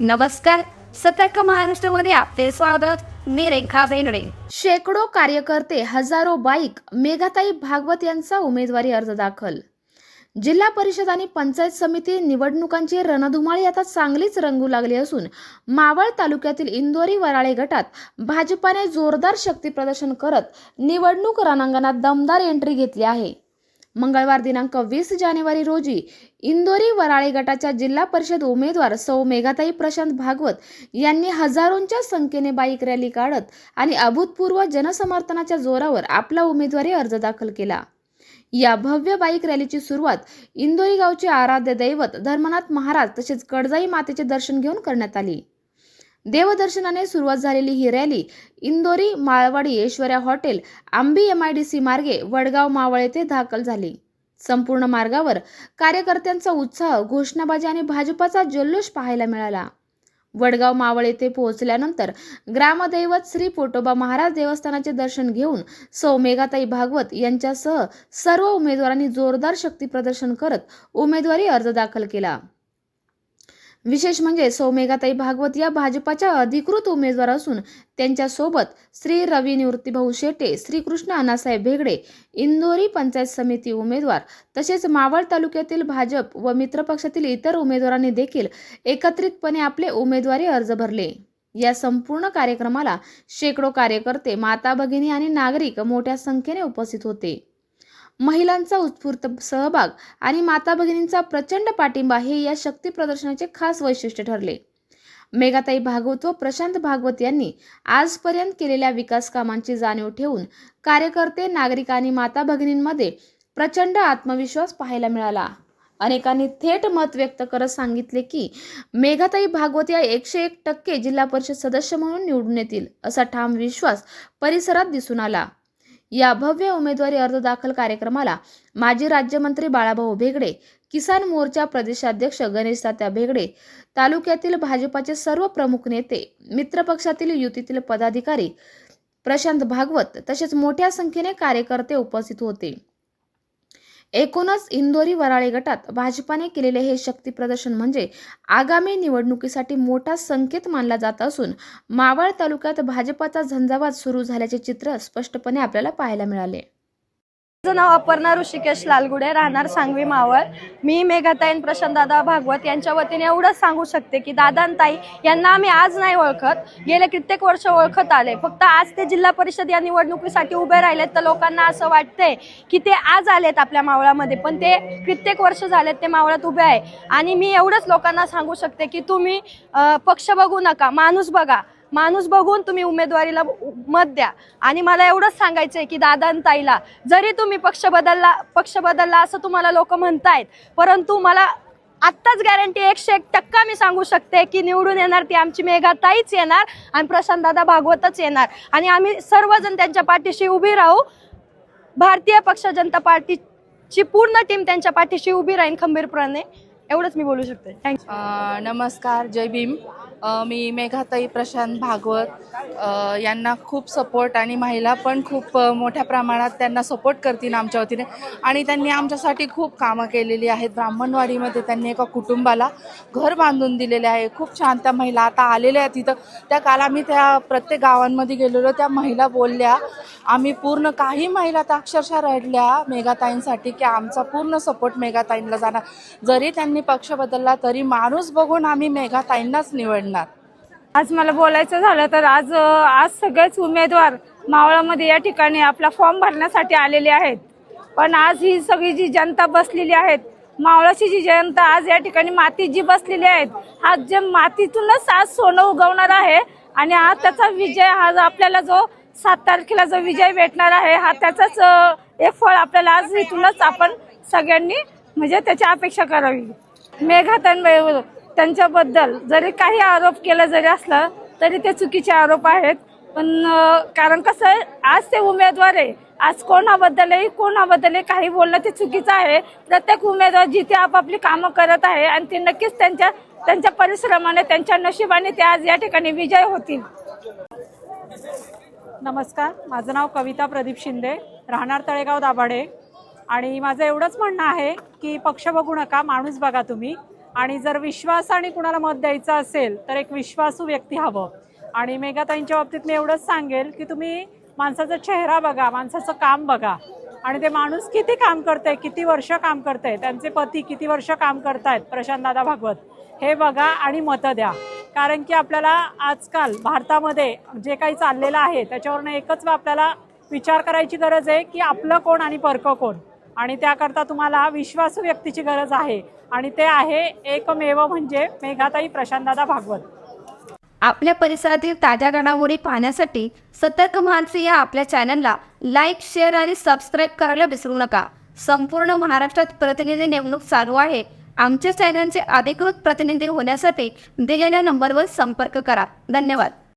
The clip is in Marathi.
नमस्कार. सतर्क महाराष्ट्रामध्ये आपले स्वागत. मी रेखा बेनडे शेकडो कार्यकर्ते हजारो बाईक मेघाताई भागवत यांचा उमेदवारी अर्ज दाखल. जिल्हा परिषद आणि पंचायत समिती निवडणुकांची रणधुमाळी आता चांगलीच रंगू लागली असून मावळ तालुक्यातील इंदोरी वराळे गटात भाजपाने जोरदार शक्ती प्रदर्शन करत निवडणूक रणांगणात दमदार एंट्री घेतली आहे. मंगळवार दिनांक वीस जानेवारी रोजी इंदोरी वराळे गटाच्या जिल्हा परिषद उमेदवार सौ मेघाताई प्रशांत भागवत यांनी हजारोंच्या संख्येने बाईक रॅली काढत आणि अभूतपूर्व जनसमर्थनाच्या जोरावर आपला उमेदवारी अर्ज दाखल केला. या भव्य बाईक रॅलीची सुरुवात इंदोरी गावचे आराध्य दैवत धर्मनाथ महाराज तसेच कडजाई मातेचे दर्शन घेऊन करण्यात आली. देवदर्शनाने सुरुवात झालेली ही rally Indori Malwadi Aishwarya hotel Ambi M I D C मार्गे वडगाव मावळ येथे दाखल झाली. संपूर्ण मार्गावर कार्यकर्त्यांचा उत्साह घोषणाबाजी आणि भाजपाचा जल्लोष पाहायला मिळाला. वडगाव मावळ येथे पोहोचल्यानंतर ग्रामदैवत श्री पोटोबा महाराज देवस्थानाचे दर्शन घेऊन सौ मेघाताई भागवत यांच्यासह सर्व उमेदवारांनी जोरदार शक्ती प्रदर्शन करत उमेदवारी अर्ज दाखल केला. विशेष म्हणजे सौमेघाताई भागवत या भाजपाच्या अधिकृत उमेदवार असून त्यांच्यासोबत श्री रवी निवृत्तीभाऊ शेटे श्रीकृष्ण अण्णासाहेब भेगडे इंदोरी पंचायत समिती उमेदवार तसेच मावळ तालुक्यातील भाजप व मित्रपक्षातील इतर उमेदवारांनी देखील एकत्रितपणे आपले उमेदवारी अर्ज भरले. या संपूर्ण कार्यक्रमाला शेकडो कार्यकर्ते माता भगिनी आणि नागरिक मोठ्या संख्येने उपस्थित होते. महिलांचा उत्स्फूर्त सहभाग आणि माता भगिनींचा प्रचंड पाठिंबा हे या शक्ती प्रदर्शनाचे खास वैशिष्ट्य ठरले. मेघाताई भागवत व प्रशांत भागवत यांनी आजपर्यंत केलेल्या विकास कामांची जाणीव ठेवून कार्यकर्ते नागरिक आणि माता भगिनींमध्ये प्रचंड आत्मविश्वास पाहायला मिळाला. अनेकांनी थेट मत व्यक्त करत सांगितले की मेघाताई भागवत या एकशे एक टक्के जिल्हा परिषद सदस्य म्हणून निवडून येतील असा ठाम विश्वास परिसरात दिसून आला. या भव्य उमेदवारी अर्ज दाखल कार्यक्रमाला माजी राज्यमंत्री बाळाभाऊ भेगडे किसान मोर्चा प्रदेशाध्यक्ष गणेश तात्या भेगडे तालुक्यातील भाजपाचे सर्व प्रमुख नेते मित्रपक्षातील युतीतील पदाधिकारी प्रशांत भागवत तसेच मोठ्या संख्येने कार्यकर्ते उपस्थित होते. एकूणच इंदोरी वराळे गटात भाजपाने केलेले हे शक्ती प्रदर्शन म्हणजे आगामी निवडणुकीसाठी मोठा संकेत मानला जात असून मावळ तालुक्यात भाजपाचा झंझावात सुरू झाल्याचे चित्र स्पष्टपणे आपल्याला पाहायला मिळाले. माझं नाव अपर्णा ऋषिकेश लालगुडे राहणार सांगवी मावळ. मी मेघाताईन प्रशांत दादा भागवत यांच्या वतीने एवढंच सांगू शकते की दादांताई यांना आम्ही आज नाही ओळखत. गेले कित्येक वर्ष ओळखत आले. फक्त आज ते जिल्हा परिषद या निवडणुकीसाठी उभे राहिलेत. तर लोकांना असं वाटतंय की ते आज आलेत आपल्या मावळामध्ये पण ते कित्येक वर्ष झालेत ते मावळात उभे आहे. आणि मी एवढंच लोकांना सांगू शकते की तुम्ही पक्ष बघू नका माणूस बघा. माणूस बघून तुम्ही उमेदवारीला मत द्या. आणि मला एवढंच सांगायचं आहे की दादांताईला जरी तुम्ही पक्ष बदलला पक्ष बदलला असं तुम्हाला लोक म्हणतायत परंतु मला आत्ताच गॅरंटी एकशे एक टक्का मी सांगू शकते की निवडून येणार ती आमची मेघाताईच येणार आणि प्रशांत दादा भागवतच येणार. आणि आम्ही सर्वजण त्यांच्या पाठीशी उभी राहू. भारतीय पक्ष जनता पार्टीची पूर्ण टीम त्यांच्या पाठीशी उभी राहीन खंबीरपणे. एवढंच मी बोलू शकते. थँक्यू नमस्कार जय भीम. अ, मी मेघाताई प्रशांत भागवत. अ, यांना खूप सपोर्ट आणि महिला पण खूप अ, मोठ्या प्रमाणात त्यांना सपोर्ट करतील आमच्या वतीने. आणि त्यांनी आमच्यासाठी खूप कामं केलेली आहेत. ब्राह्मणवाडीमध्ये त्यांनी एका कुटुंबाला घर बांधून दिलेले आहे. खूप छान त्या महिला आता आलेल्या आहेत तिथं त्या काल आम्ही त्या प्रत्येक गावांमध्ये गेलेलो. त्या महिला बोलल्या आम्ही पूर्ण काही महिला तर अक्षरशः रडल्या मेघाताईंसाठी की आमचा पूर्ण सपोर्ट मेघाताईंना जाणार. जरी त्यांनी पक्ष बदलला तरी माणूस बघून आम्ही मेघाताईंनाच निवडणार. आज मला बोलायचं झालं तर आज आज सगळेच उमेदवार मावळामध्ये या ठिकाणी आपला फॉर्म भरण्यासाठी आलेले आहेत. पण आज ही सगळी जी जनता बसलेली आहेत मावळाची जी जनता आज या ठिकाणी माती जी बसलेली आहेत आज जे मातीतूनच आज सोनं उगवणार आहे आणि आज त्याचा विजय हा आपल्याला जो सात तारखेला जो विजय भेटणार आहे हा त्याचाच एक फळ आपल्याला आज इथूनच आपण सगळ्यांनी म्हणजे त्याची अपेक्षा करावी. मेघातन त्यांच्याबद्दल जरी काही आरोप केला जरी असला तरी ते चुकीचे आरोप आहेत. पण कारण कसं आहे आज ते उमेदवार आहे. आज कोणाबद्दलही कोणाबद्दलही काही बोलणं ते चुकीचं आहे. प्रत्येक उमेदवार जिथे आपापली कामं करत आहे आणि ते नक्कीच त्यांच्या त्यांच्या परिश्रमाने त्यांच्या नशिबाने ते आज या ठिकाणी विजय होतील. नमस्कार. माझं नाव कविता प्रदीप शिंदे. राहणार तळेगाव दाभाडे. आणि माझं एवढंच म्हणणं आहे की पक्ष बघू नका माणूस बघा तुम्ही. आणि जर विश्वासाने कुणाला मत द्यायचं असेल तर एक विश्वासू व्यक्ती हवं. आणि मेघाताईंच्या बाबतीत मी एवढंच सांगेल की तुम्ही माणसाचा चेहरा बघा माणसाचं काम बघा. आणि ते माणूस किती काम करतंय किती वर्ष काम करतंय त्यांचे पती किती वर्ष काम करतायत प्रशांतदादा भागवत हे बघा आणि मतं द्या. कारण की आपल्याला आजकाल भारतामध्ये जे काही चाललेलं आहे त्याच्यावरनं एकच आपल्याला विचार करायची गरज आहे की आपलं कोण आणि परकं कोण. आणि त्याकरता तुम्हाला विश्वासू व्यक्तीची गरज आहे. आणि ते आहे एकमेव म्हणजे मेघाताई प्रशांतदादा भागवत. आपल्या परिसरातील ताज्या घडामोडी पाहण्यासाठी सतर्क महाराष्ट्र या आपल्या चॅनलला लाईक शेअर आणि सबस्क्राईब करायला विसरू नका. संपूर्ण महाराष्ट्रात प्रतिनिधी नेमणूक चालू आहे. आमच्या चॅनलचे अधिकृत प्रतिनिधी होण्यासाठी दिलेल्या नंबरवर संपर्क करा. धन्यवाद.